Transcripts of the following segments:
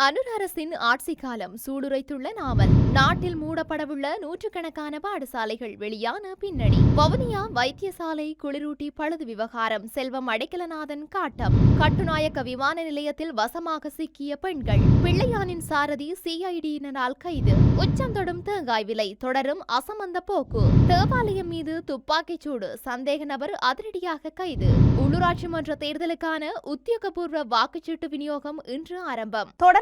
அனுர் அரசின் ஆட்சி காலம் சூடுரைத்துள்ள நாவல். நாட்டில் மூடப்படவுள்ள நூற்றுக்கணக்கான பாடசாலைகள் வெளியான பின்னணி. வவுனியா வைத்தியசாலை குளிரூட்டி பழுது விவகாரம். செல்வம் அடைக்கலநாதன் காட்டம். கட்டுநாயக்க விமான நிலையத்தில் வசமாக சிக்கிய பெண்கள். பிள்ளையானின் சாரதி சிஐடியினரால் கைது. உச்சம் தொடும் தேங்காய் விலை தொடரும் அசமந்த போக்கு. தேவாலயம் மீது துப்பாக்கிச் சூடு. சந்தேக நபர் அதிரடியாக கைது. உள்ளூராட்சி மன்ற தேர்தலுக்கான உத்தியோகபூர்வ வாக்குச்சீட்டு விநியோகம் இன்று ஆரம்பம்.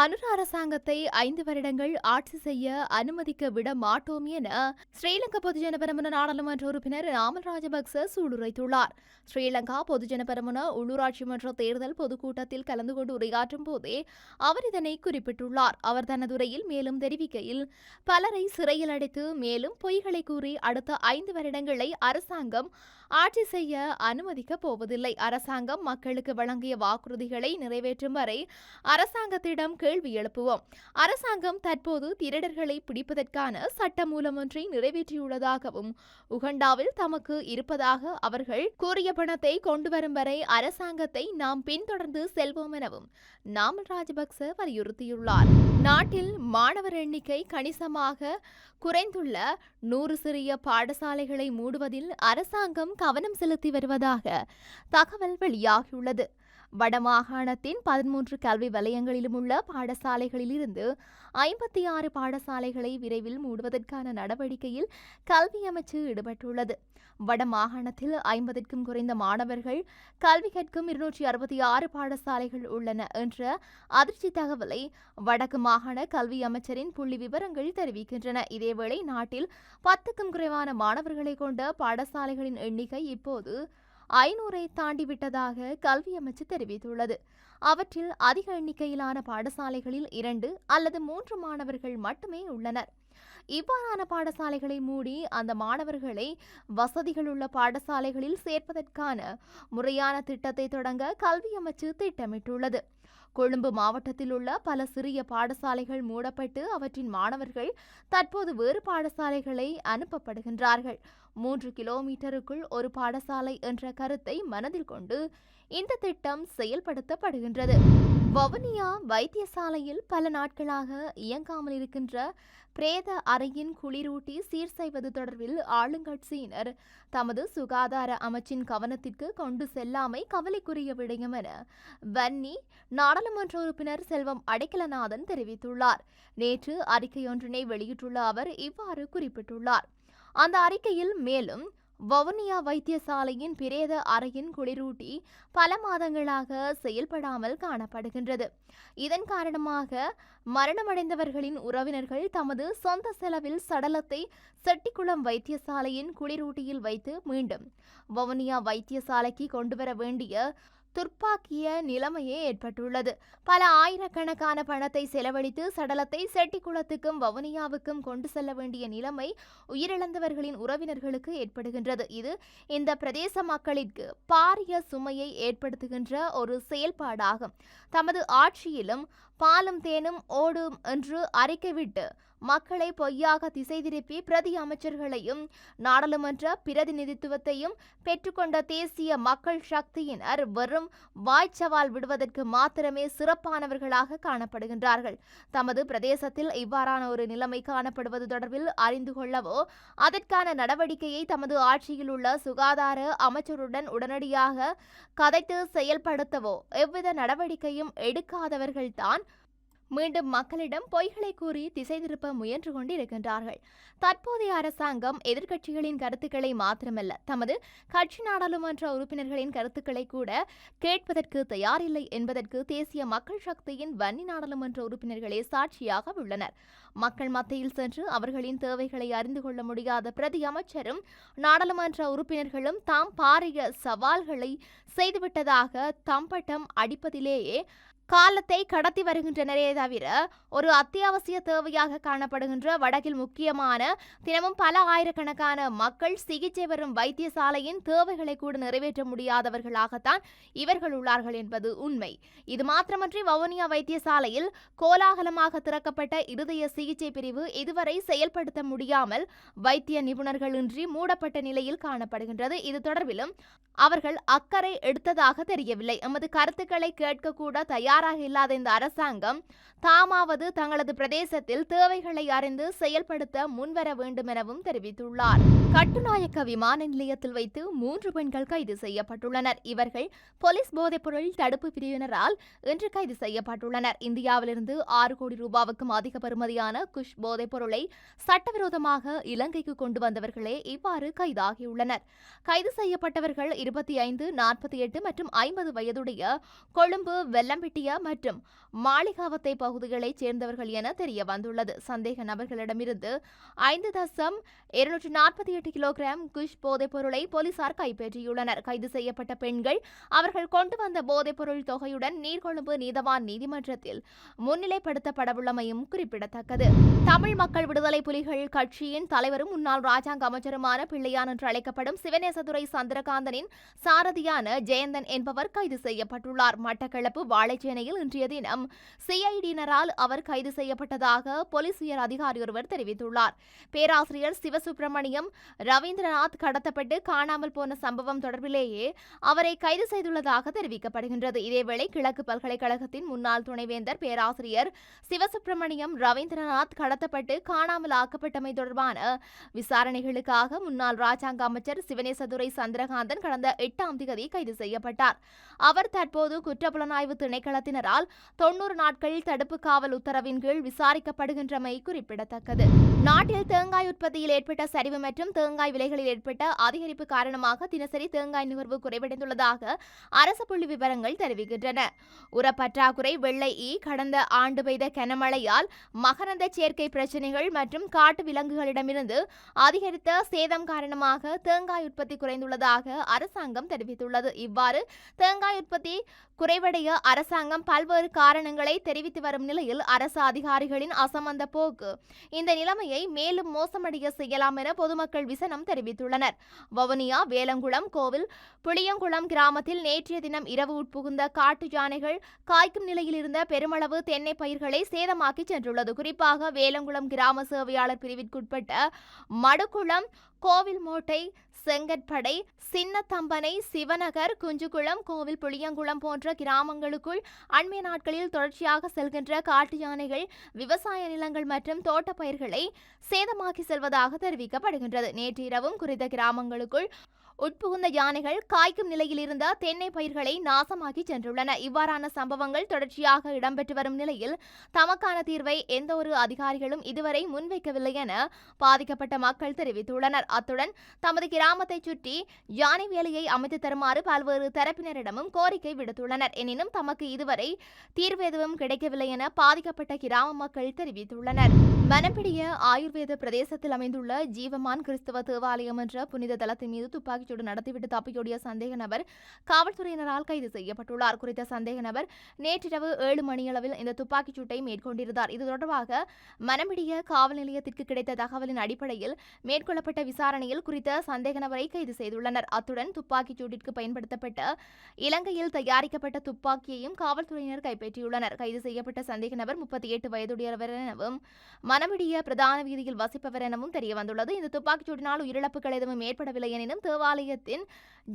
அனுர அரசாங்கத்தை ஐந்து வருடங்கள் ஆட்சி செய்ய அனுமதிக்க விட மாட்டோம் என ஸ்ரீலங்கா பொதுஜன பெரமுன நாடாளுமன்ற உறுப்பினர் நாமல் ராஜபக்ச சூளுரைத்துள்ளார். ஸ்ரீலங்கா பொதுஜன பெரமுன உள்ளூராட்சி மன்ற தேர்தல் பொதுக்கூட்டத்தில் கலந்து கொண்டு உரையாற்றும் போதே அவர் இதனை குறிப்பிட்டுள்ளார். அவர் தனது உரையில் மேலும் தெரிவிக்கையில் பலரை சிறையில் அடைத்து மேலும் பொய்களை கூறி அடுத்த ஐந்து வருடங்களை அரசாங்கம் ஆட்சி செய்ய அனுமதிக்கப் போவதில்லை. அரசாங்கம் மக்களுக்கு வழங்கிய வாக்குறுதிகளை நிறைவேற்றும் வரை அரசாங்கத்திடம் கேள்வி எழுப்புவோம். அரசாங்கம் தற்போது திருடர்களை பிடிப்பதற்கான சட்டமூலம் ஒன்றை நிறைவேற்றியுள்ளதாகவும் உகண்டாவில் தமக்கு இருப்பதாக அவர்கள் கூறிய பணத்தை கொண்டுவரும் வரை அரசாங்கத்தை நாம் பின்தொடர்ந்து செல்வோம் எனவும் நாமல் ராஜபக்ச வலியுறுத்தியுள்ளார். நாட்டில் மாணவர் எண்ணிக்கை கணிசமாக குறைந்துள்ள நூறு சிறிய பாடசாலைகளை மூடுவதில் அரசாங்கம் கவனம் செலுத்தி வருவதாக தகவல் வெளியாகியுள்ளது. வடமாகாணத்தின் பதிமூன்று கல்வி வலயங்களிலும் உள்ள பாடசாலைகளிலிருந்து ஐம்பத்தி ஆறு பாடசாலைகளை விரைவில் மூடுவதற்கான நடவடிக்கையில் கல்வி அமைச்சு ஈடுபட்டுள்ளது. வடமாகாணத்தில் ஐம்பதுக்கும் குறைந்த மாணவர்கள் கல்வி கற்கும் இருநூற்றி அறுபத்தி ஆறு பாடசாலைகள் உள்ளன என்ற அதிர்ச்சி தகவலை வடக்கு மாகாண கல்வி அமைச்சரின் புள்ளி விவரங்கள் தெரிவிக்கின்றன. இதேவேளை நாட்டில் பத்துக்கும் குறைவான மாணவர்களை கொண்ட பாடசாலைகளின் எண்ணிக்கை இப்போது ஐநூறை தாண்டிவிட்டதாக கல்வி அமைச்சு தெரிவித்துள்ளது. அவற்றில் அதிக எண்ணிக்கையிலான பாடசாலைகளில் இரண்டு அல்லது மூன்று மாணவர்கள் மட்டுமே உள்ளனர். இவ்வாறான பாடசாலைகளை மூடி அந்த மாணவர்களை வசதிகள் உள்ள பாடசாலைகளில் சேர்ப்பதற்கான முறையான திட்டத்தை தொடங்க கல்வி அமைச்சு திட்டமிட்டுள்ளது. கொழும்பு மாவட்டத்தில் உள்ள பல சிறிய பாடசாலைகள் மூடப்பட்டு அவற்றின் மாணவர்கள் தற்போது வேறு பாடசாலைகளை அனுப்பப்படுகின்றார்கள். மூன்று கிலோமீட்டருக்குள் ஒரு பாடசாலை என்ற கருத்தை மனதில் கொண்டு இந்த திட்டம் செயல்படுத்தப்படுகின்றது. வவுனியா வைத்தியசாலையில் பல நாட்களாக இயங்காமல் இருக்கின்ற பிரேத அறையின் குளிரூட்டி சீர் செய்வது தொடர்பில் ஆளுங்கட்சியினர் தமது சுகாதார அமைச்சின் கவனத்திற்கு கொண்டு செல்லாமை கவலைக்குரிய விடயம் என வன்னி நாடாளுமன்ற உறுப்பினர் செல்வம் அடைக்கலநாதன் தெரிவித்துள்ளார். நேற்று அறிக்கையொன்றினை வெளியிட்டுள்ள அவர் இவ்வாறு குறிப்பிட்டுள்ளார். அந்த அறிக்கையில் மேலும் வவுனியா வைத்தியசாலையின் பிரேத அறையின் குளிரூட்டி பல மாதங்களாக செயல்படாமல் காணப்படுகின்றது. இதன் காரணமாக மரணமடைந்தவர்களின் உறவினர்கள் தமது சொந்த செலவில் சடலத்தை செட்டிக்குளம் வைத்தியசாலையின் குளிரூட்டியில் வைத்து மீண்டும் வவுனியா வைத்தியசாலைக்கு கொண்டுவர வேண்டிய துர்ப்பாக்கிய நிலைமையே ஏற்பட்டுள்ளது. பல ஆயிரக்கணக்கான பணத்தை செலவழித்து சடலத்தை செட்டிக்குளத்துக்கும் வவுனியாவுக்கும் கொண்டு செல்ல வேண்டிய நிலைமை உயிரிழந்தவர்களின் உறவினர்களுக்கு ஏற்படுகின்றது. இது இந்த பிரதேச மக்களிற்கு பாரிய சுமையை ஏற்படுத்துகின்ற ஒரு செயல்பாடாகும். தமது ஆட்சியிலும் பாலும் தேனும் ஓடும் என்று அறிக்கைவிட்டு மக்களை பொய்யாக திசை திருப்பி பிரதி அமைச்சர்களையும் நாடாளுமன்ற பிரதிநிதித்துவத்தையும் பெற்றுக்கொண்ட தேசிய மக்கள் சக்தியினர் வெறும் வாய்ச்சவால் விடுவதற்கு மாத்திரமே சிறப்பானவர்களாக காணப்படுகின்றார்கள். தமது பிரதேசத்தில் இவ்வாறான ஒரு நிலைமை காணப்படுவது தொடர்பில் அறிந்து கொள்ளவோ அதற்கான நடவடிக்கையை தமது ஆட்சியில் உள்ள சுகாதார அமைச்சருடன் உடனடியாக கதைத்து செயல்படுத்தவோ எவ்வித நடவடிக்கையும் எடுக்காதவர்கள்தான் மீண்டும் மக்களிடம் பொய்களை கூறி திசை திருப்ப முயன்று கொண்டிருக்கின்றார்கள். தற்போதைய அரசாங்கம் எதிர்க்கட்சிகளின் கருத்துக்களை மாத்திரமல்ல தமது கட்சி நாடாளுமன்ற உறுப்பினர்களின் கருத்துக்களை கூட கேட்பதற்கு தயாரில்லை என்பதற்கு தேசிய மக்கள் சக்தியின் வன்னி நாடாளுமன்ற உறுப்பினர்களே சாட்சியாக உள்ளனர். மக்கள் மத்தியில் சென்று அவர்களின் தேவைகளை அறிந்து கொள்ள முடியாத பிரதி அமைச்சரும் நாடாளுமன்ற உறுப்பினர்களும் தாம் பாரிய சவால்களை செய்துவிட்டதாக தம்பட்டம் அடிப்பதிலேயே காலத்தை கடத்தி வருகின்றனரே தவிர ஒரு அத்தியாவசிய தேவையாக காணப்படுகின்ற வடக்கில் முக்கியமான தினமும் பல ஆயிரக்கணக்கான மக்கள் சிகிச்சை பெறும் வைத்தியசாலையின் தேவைகளை கூட நிறைவேற்ற முடியாதவர்களாகத்தான் இவர்கள் உள்ளார்கள் என்பது உண்மை. இது மாத்திரமன்றி வவுனியா வைத்தியசாலையில் கோலாகலமாக திறக்கப்பட்ட இருதய சிகிச்சை பிரிவு இதுவரை செயல்படுத்த முடியாமல் வைத்திய நிபுணர்களின்றி மூடப்பட்ட நிலையில் காணப்படுகின்றது. இது தொடர்பிலும் அவர்கள் அக்கறை எடுத்ததாக தெரியவில்லை. எமது கருத்துக்களை கேட்கக்கூட தயார் தயாராக இல்லாத இந்த அரசாங்கம் தாமாவது தங்களது பிரதேசத்தில் தேவைகளை அறிந்து செயல்படுத்த முன்வர வேண்டும் எனவும் தெரிவித்துள்ளார். கட்டுநாயக்க விமான நிலையத்தில் வைத்து மூன்று பெண்கள் கைது செய்யப்பட்டுள்ளனர். இவர்கள் போலீஸ் போதைப்பொருள் தடுப்பு பிரிவினரால் இன்று கைது செய்யப்பட்டுள்ளனர். இந்தியாவிலிருந்து ஆறு கோடி ரூபாவுக்கும் அதிக பெறுமதியான குஷ் போதைப்பொருளை சட்டவிரோதமாக இலங்கைக்கு கொண்டு வந்தவர்களே இவ்வாறு கைதாகியுள்ளனர். கைது செய்யப்பட்டவர்கள் இருபத்தி ஐந்து நாற்பத்தி எட்டு மற்றும் ஐம்பது வயதுடைய கொழும்பு வெல்லம்பிட்டிய மற்றும் மாளிகாவத்தை பகுதிகளைச் சேர்ந்தவர்கள் என தெரிய வந்துள்ளது சந்தேக நபர்களிடமிருந்து ஐந்து தசம் இருநூற்று நாற்பத்தி எட்டு கிலோகிராம் குஷ் போதைப் பொருளை போலீசார் கைப்பற்றியுள்ளனர். கைது செய்யப்பட்ட பெண்கள் அவர்கள் கொண்டு வந்த போதைப் பொருள் தொகையுடன் நீர்கொழும்பு நீதவான் நீதிமன்றத்தில் முன்னிலைப்படுத்தப்படவுள்ளமையும் குறிப்பிடத்தக்கது. தமிழ் மக்கள் விடுதலை புலிகள் கட்சியின் தலைவரும் முன்னாள் ராஜாங்க அமைச்சருமான பிள்ளையான் என்று அழைக்கப்படும் சிவநேசதுரை சந்திரகாந்தனின் சாரதியான ஜெயந்தன் என்பவர் கைது செய்யப்பட்டுள்ளார். மட்டக்களப்பு வாழைச்சேனை வாழைச்சேனையில் இன்றைய தினம் சிஐடியினரால் அவர் கைது செய்யப்பட்டதாக போலீஸ் உயர் அதிகாரி ஒருவர் தெரிவித்துள்ளார். பேராசிரியர் சிவசுப்பிரமணியம் ரவீந்திரநாத் கடத்தப்பட்டு காணாமல் போன சம்பவம் தொடர்பிலேயே அவரை கைது செய்துள்ளதாக தெரிவிக்கப்படுகின்றது. இதேவேளை கிழக்கு பல்கலைக்கழகத்தின் முன்னாள் துணைவேந்தர் பேராசிரியர் சிவசுப்பிரமணியம் ரவீந்திரநாத் கடத்தப்பட்டு காணாமல் ஆக்கப்பட்டமை தொடர்பான விசாரணைகளுக்காக முன்னாள் ராஜாங்க அமைச்சர் சிவனேசதுரை சந்திரகாந்தன் கடந்த எட்டாம் தேதி கைது செய்யப்பட்டார். அவர் தற்போது குற்றப்புலனாய்வு திணைக்களத்தில் திணைக்களத்தினரால் தொன்னூறு நாட்கள் தடுப்பு காவல் உத்தரவின் கீழ் விசாரிக்கப்படுகின்றமை குறிப்பிடத்தக்கது. நாட்டில் தேங்காய் உற்பத்தியில் ஏற்பட்ட சரிவு மற்றும் தேங்காய் விலைகளில் ஏற்பட்ட அதிகரிப்பு காரணமாக தினசரி தேங்காய் நுகர்வு குறைவடைந்துள்ளதாக அரசு புள்ளி விவரங்கள் தெரிவிக்கின்றன. உரப்பற்றாக்குறை வெள்ளை ஈ கடந்த ஆண்டு பெய்த கனமழையால் மகரந்த சேர்க்கை பிரச்சினைகள் மற்றும் காட்டு விலங்குகளிடமிருந்து அதிகரித்த சேதம் காரணமாக தேங்காய் உற்பத்தி குறைந்துள்ளதாக அரசாங்கம் தெரிவித்துள்ளது. இவ்வாறு தேங்காய் உற்பத்தி குறைவடைய அரசாங்கம் பல்வேறு காரணங்களை தெரிவித்து வரும் நிலையில் அரசு அதிகாரிகளின் அசமந்த போக்கு. இந்த நிலைமையை மேலும் மோசமடைய செய்யலாம் என பொதுமக்கள் விசனம் தெரிவித்துள்ளனர். வவுனியா வேலங்குளம் கோவில் புளியங்குளம் கிராமத்தில் நேற்றைய தினம் இரவு உட்புகுந்த காட்டு யானைகள் காய்க்கும் நிலையில் இருந்த பெருமளவு தென்னை பயிர்களை சேதமாக்கி சென்றுள்ளது. குறிப்பாக வேலங்குளம் கிராம சேவையாளர் பிரிவிற்குட்பட்ட மடுக்குளம் கோவில்மோட்டை செங்கற்படை சின்னத்தம்பனை சிவநகர் குஞ்சுகுளம் கோவில் புளியங்குளம் போன்ற கிராமங்களுக்குள் அண்மைய நாட்களில் தொடர்ச்சியாக செல்கின்ற காட்டு யானைகள் விவசாய நிலங்கள் மற்றும் தோட்டப்பயிர்களை சேதமாக்கி செல்வதாக தெரிவிக்கப்படுகின்றது. நேற்று இரவும் குறித்த கிராமங்களுக்குள் உட்புகுந்த யானைகள் காய்க்கும் நிலையில் இருந்த தென்னை பயிர்களை நாசமாக்கி சென்றுள்ளன. இவ்வாறான சம்பவங்கள் தொடர்ச்சியாக இடம்பெற்று வரும் நிலையில் தமக்கான தீர்வை எந்த ஒரு அதிகாரிகளும் இதுவரை முன்வைக்கவில்லை என பாதிக்கப்பட்ட மக்கள் தெரிவித்துள்ளனர். அத்துடன் தமது கிராமத்தைச் சுற்றி யானை வேலையை அமைத்து தருமாறு பல்வேறு தரப்பினரிடமும் கோரிக்கை விடுத்துள்ளனர். எனினும் தமக்கு இதுவரை தீர்வு எதுவும் கிடைக்கவில்லை என பாதிக்கப்பட்ட கிராம மக்கள் தெரிவித்துள்ளனர். மனப்பிடிய ஆயுர்வேத பிரதேசத்தில் அமைந்துள்ள ஜீவமான் கிறிஸ்தவ தேவாலயம் என்ற புனித தலத்தின் மீது துப்பாக்கி துப்பாக்கிச்சூடு நடத்திவிட்டு தப்பியோடிய சந்தேக நபர் காவல்துறையினரால் கைது செய்யப்பட்டுள்ளார். குறித்த சந்தேக நபர் நேற்றிரவு ஏழு மணியளவில் இந்த துப்பாக்கிச் சூட்டை மேற்கொண்டிருந்தார். இது தொடர்பாக மனமிடிய காவல் நிலையத்திற்கு கிடைத்த தகவலின் அடிப்படையில் மேற்கொள்ளப்பட்ட விசாரணையில் குறித்த சந்தேக நபரை கைது செய்துள்ளனர். அத்துடன் துப்பாக்கிச் சூட்டிற்கு பயன்படுத்தப்பட்ட இலங்கையில் தயாரிக்கப்பட்ட துப்பாக்கியையும் காவல்துறையினர் கைப்பற்றியுள்ளனர். கைது செய்யப்பட்ட சந்தேக நபர் முப்பத்தி எட்டு வயதுடையவர் எனவும் மனமிடிய பிரதான வீதியில் வசிப்பவர் எனவும் தெரியவந்துள்ளது. இந்த துப்பாக்கிச் சூட்டினால் உயிரிழப்புகள் எதுவும் ஏற்படவில்லை எனினும் தேவாலயத்தின்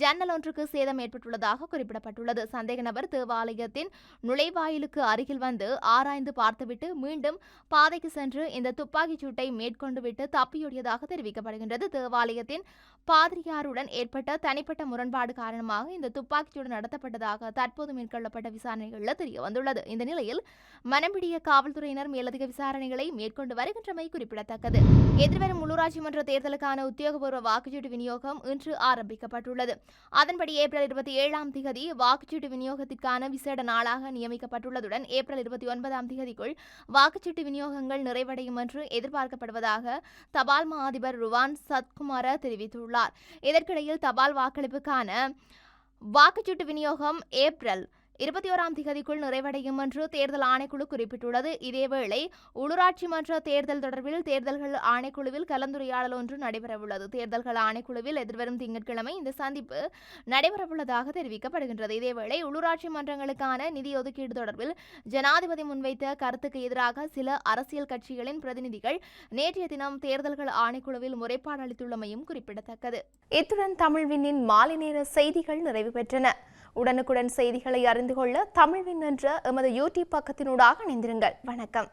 ஜன்னல் ஒன்றுக்கு சேதம் ஏற்பட்டுள்ளதாக குறிப்பிடப்பட்டுள்ளது. சந்தேக நபர் தேவாலயத்தின் நுழைவாயிலுக்கு அருகில் வந்து ஆராய்ந்து பார்த்துவிட்டு மீண்டும் பாதைக்கு சென்று இந்த துப்பாக்கிச் சூட்டை மேற்கொண்டு விட்டு தப்பியோடியதாக தெரிவிக்கப்படுகின்றது. தேவாலயத்தின் பாதிரியாருடன் ஏற்பட்ட தனிப்பட்ட முரண்பாடு காரணமாக இந்த துப்பாக்கிச்சூடு நடத்தப்பட்டதாக தற்போது மேற்கொள்ளப்பட்ட விசாரணைகளில் தெரிய வந்துள்ளது. இந்த நிலையில் மனம்பிடிய காவல்துறையினர் மேலதிக விசாரணைகளை மேற்கொண்டு வருகின்றமை குறிப்பிடத்தக்கது. எதிர்வரும் உள்ளூராட்சி மன்ற தேர்தலுக்கான உத்தியோகபூர்வ வாக்குச்சீட்டு விநியோகம் இன்று ஆரம்பிக்கப்பட்டுள்ளது. அதன்படி ஏப்ரல் இருபத்தி ஏழாம் திகதி வாக்குச்சீட்டு விநியோகத்திற்கான விசேட நாளாக நியமிக்கப்பட்டுள்ளதுடன் ஏப்ரல் இருபத்தி ஒன்பதாம் திகதிக்குள் வாக்குச்சீட்டு விநியோகங்கள் நிறைவடையும் என்று எதிர்பார்க்கப்படுவதாக தபால் மா அதிபர் ருவான் சத்குமார தெரிவித்துள்ளார். இதற்கிடையில் தபால் வாக்களிப்புக்கான வாக்குச்சீட்டு விநியோகம் ஏப்ரல் இருபத்தி ஓராம் திகதிக்குள் நிறைவடையும் என்று தேர்தல் ஆணைக்குழு குறிப்பிட்டுள்ளது. இதேவேளை உள்ளூராட்சி மன்ற தேர்தல் தொடர்பில் தேர்தல்கள் ஆணைக்குழுவில் கலந்துரையாடல் ஒன்று நடைபெறவுள்ளது. தேர்தல்கள் ஆணைக்குழுவில் எதிர்வரும் திங்கட்கிழமை இந்த சந்திப்பு நடைபெறவுள்ளதாக தெரிவிக்கப்படுகின்றது. இதேவேளை உள்ளூராட்சி மன்றங்களுக்கான நிதி ஒதுக்கீடு தொடர்பில் ஜனாதிபதி முன்வைத்த கருத்துக்கு எதிராக சில அரசியல் கட்சிகளின் பிரதிநிதிகள் நேற்றைய தினம் தேர்தல்கள் ஆணைக்குழுவில் முறைப்பாடு அளித்துள்ளமையும் குறிப்பிடத்தக்கது. இத்துடன் தமிழ்வினின் மாலை நேர செய்திகள் நிறைவு பெற்றன. உடனுக்குடன் செய்திகளை அறிந்து கொள்ள தமிழ்வின் என்ற எமது யூடியூப் பக்கத்தினூடாக இணைந்திருங்கள். வணக்கம்.